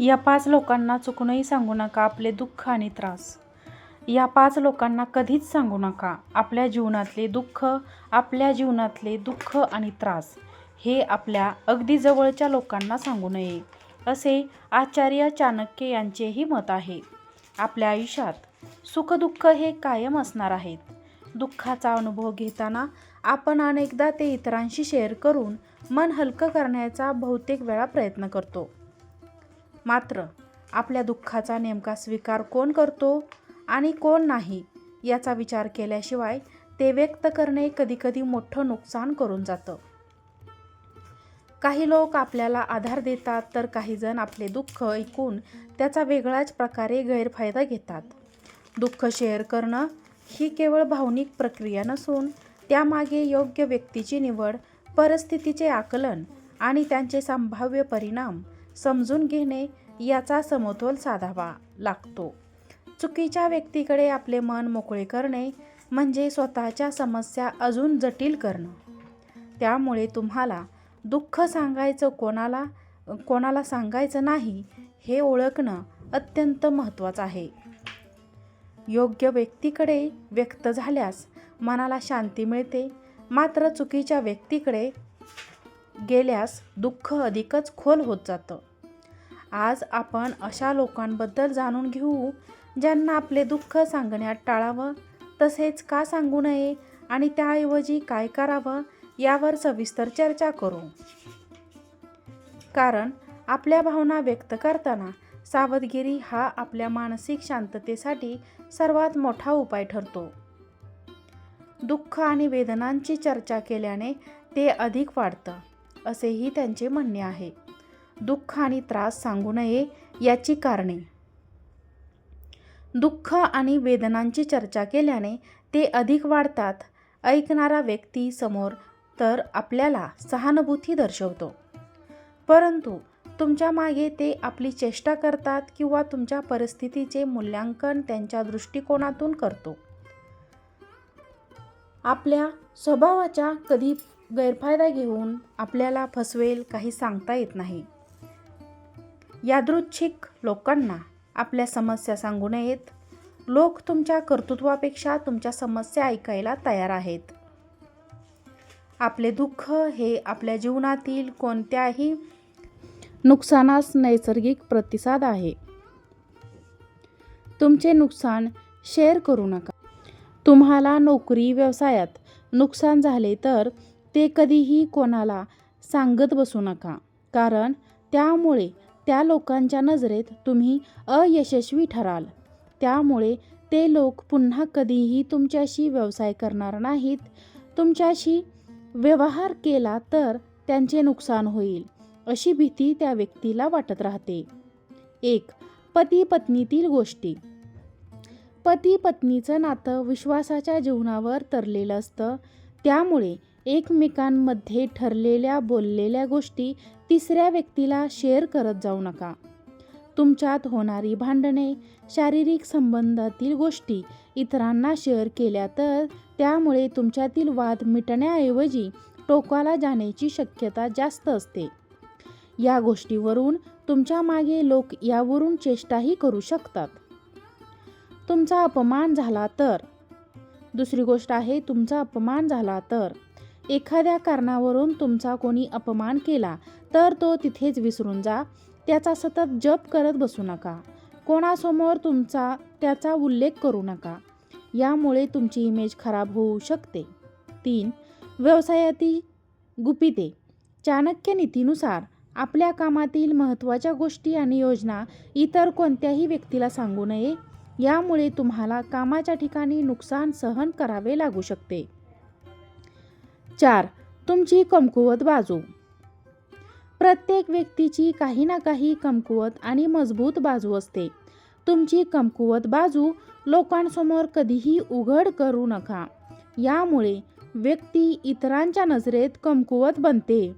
या पाच लोकांना चुकूनही सांगू नका आपले दुःख आणि त्रास. या पाच लोकांना कधीच सांगू नका आपल्या जीवनातले दुःख आपल्या जीवनातले दुःख आणि त्रास. हे आपल्या अगदी जवळच्या लोकांना सांगू नये असे आचार्य चाणक्य यांचेही मत आहे. आपल्या आयुष्यात सुखदुःख हे कायम असणार आहेत. दुःखाचा अनुभव घेताना आपण अनेकदा ते इतरांशी शेअर करून मन हलकं करण्याचा बहुतेक वेळा प्रयत्न करतो. मात्र आपल्या दुःखाचा नेमका स्वीकार कोण करतो आणि कोण नाही याचा विचार केल्याशिवाय ते व्यक्त करणे कधीकधी मोठं नुकसान करून जातं. काही लोक आपल्याला आधार देतात तर काही जण आपले दुःख ऐकून त्याचा वेगळ्याच प्रकारे गैरफायदा घेतात. दुःख शेअर करणं ही केवळ भावनिक प्रक्रिया नसून त्यामागे योग्य व्यक्तीची निवड परिस्थितीचे आकलन आणि त्यांचे संभाव्य परिणाम समजून घेणे याचा समतोल साधावा लागतो. चुकीच्या व्यक्तीकडे आपले मन मोकळे करणे म्हणजे स्वतःच्या समस्या अजून जटिल करणं. त्यामुळे तुम्हाला दुःख सांगायचं कोणाला कोणाला सांगायचं नाही हे ओळखणं अत्यंत महत्त्वाचं आहे. योग्य व्यक्तीकडे व्यक्त झाल्यास मनाला शांती मिळते. मात्र चुकीच्या व्यक्तीकडे गेल्यास दुःख अधिकच खोल होत जातं. आज आपण अशा लोकांबद्दल जाणून घेऊ ज्यांना आपले दुःख सांगण्यात टाळावं तसेच का सांगू नये आणि त्याऐवजी काय करावं यावर सविस्तर चर्चा करू. कारण आपल्या भावना व्यक्त करताना सावधगिरी हा आपल्या मानसिक शांततेसाठी सर्वात मोठा उपाय ठरतो. दुःख आणि वेदनांची चर्चा केल्याने ते अधिक वाढतं असेही त्यांचे म्हणणे आहे. दुःख आणि त्रास सांगू नये याची कारणे. दुःख आणि वेदनांची चर्चा केल्याने ते अधिक वाढतात ऐकणारा व्यक्ती समोर तर आपल्याला सहानुभूती दर्शवतो. परंतु तुमच्या मागे ते आपली चेष्टा करतात किंवा तुमच्या परिस्थितीचे मूल्यांकन त्यांच्या दृष्टिकोनातून करतो. आपल्या स्वभावाचा कधी गैरफायदा घेऊन आपल्याला फसवेल काही सांगता येत नाही. यादृच्छिक लोकांना आपल्या समस्या सांगू नयेत. लोक तुमच्या कर्तृत्वापेक्षा तुमच्या समस्या ऐकायला तयार आहेत. आपले दुःख हे आपल्या जीवनातील कोणत्याही नुकसानास नैसर्गिक प्रतिसाद आहे. तुमचे नुकसान शेअर करू नका. तुम्हाला नोकरी व्यवसायात नुकसान झाले तर ते कधीही कोणाला सांगत बसू नका. कारण त्यामुळे त्या लोकांच्या नजरेत तुम्ही अयशस्वी ठराल. त्यामुळे ते लोक पुन्हा कधीही तुमच्याशी व्यवसाय करणार नाहीत. तुमच्याशी व्यवहार केला तर त्यांचे नुकसान होईल अशी भीती त्या व्यक्तीला वाटत राहते. एक पती पत्नीतील गोष्टी. पती पत्नीचं नातं विश्वासाच्या जीवनावर तरलेलं असतं. त्यामुळे एकमेकांमध्ये ठरलेल्या बोललेल्या गोष्टी तिसऱ्या व्यक्तीला शेअर करत जाऊ नका. तुमच्यात होणारी भांडणे शारीरिक संबंधातील गोष्टी इतरांना शेअर केल्या तर त्यामुळे तुमच्यातील वाद मिटण्याऐवजी टोकाला जाण्याची शक्यता जास्त असते. या गोष्टीवरून तुमच्या मागे लोक यावरून चेष्टाही करू शकतात. तुमचा अपमान झाला तर. दुसरी गोष्ट आहे तुमचा अपमान झाला तर. एखाद्या कारणावरून तुमचा कोणी अपमान केला तर तो तिथेच विसरून जा. त्याचा सतत जप करत बसू नका. कोणासमोर तुमचा त्याचा उल्लेख करू नका. यामुळे तुमची इमेज खराब होऊ शकते. तीन व्यवसायातील गुपिते. चाणक्य नीतीनुसार आपल्या कामातील महत्त्वाच्या गोष्टी आणि योजना इतर कोणत्याही व्यक्तीला सांगू नये. यामुळे तुम्हाला कामाच्या ठिकाणी नुकसान सहन करावे लागू शकते. चार तुमची कमकुवत बाजू. प्रत्येक व्यक्तीची काही ना काही कमकुवत आणि मजबूत बाजू असते. तुमची कमकुवत बाजू लोकांसमोर कधीही उघड करू नका. यामुळे व्यक्ती इतरांच्या नजरेत कमकुवत बनते.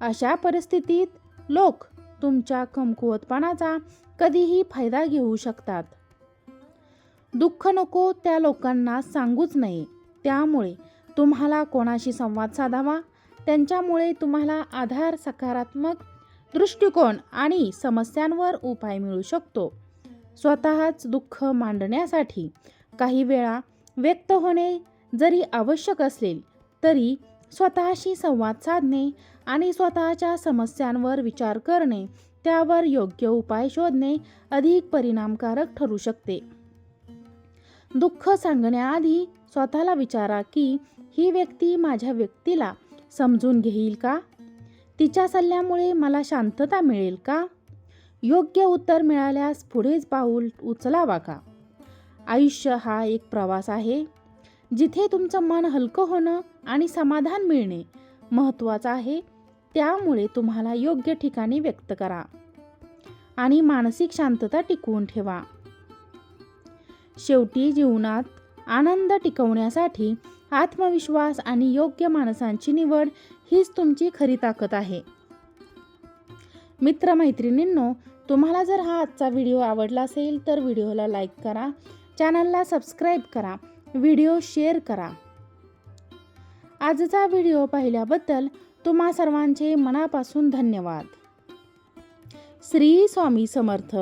अशा परिस्थितीत लोक तुमच्या कमकुवतपणाचा कधीही फायदा घेऊ शकतात. दुःख नको त्या लोकांना सांगूच नये. त्यामुळे तुम्हाला कोणाशी संवाद साधावा? त्यांच्यामुळे तुम्हाला आधार सकारात्मक दृष्टिकोन आणि समस्यांवर उपाय मिळू शकतो. स्वतःच दुःख मांडण्यासाठी काही वेळा व्यक्त होणे जरी आवश्यक असेल तरी स्वतःशी संवाद साधणे आणि स्वतःच्या समस्यांवर विचार करणे त्यावर योग्य उपाय शोधणे अधिक परिणामकारक ठरू शकते. दुःख सांगण्याआधी स्वतःला विचारा की ही व्यक्ती माझ्या व्यक्तीला समजून घेईल का? तिच्या सल्ल्यामुळे मला शांतता मिळेल का? योग्य उत्तर मिळाल्यास पुढेच पाऊल उचलावा का? आयुष्य हा एक प्रवास आहे जिथे तुमचं मन हलकं होणं आणि समाधान मिळणे महत्त्वाचं आहे. त्यामुळे तुम्हाला योग्य ठिकाणी व्यक्त करा आणि मानसिक शांतता टिकवून ठेवा. शेवटी जीवनात आनंद टिकवण्यासाठी आत्मविश्वास आणि योग्य माणसांची निवड हीच तुमची खरी ताकद आहे. मित्रमैत्रिणींनो तुम्हाला जर हा आजचा व्हिडिओ आवडला असेल तर व्हिडिओला लाईक करा चॅनलला सबस्क्राईब करा व्हिडिओ शेअर करा. आजचा व्हिडिओ पाहिल्याबद्दल तुम्हा सर्वांचे मनापासून धन्यवाद. श्री स्वामी समर्थ.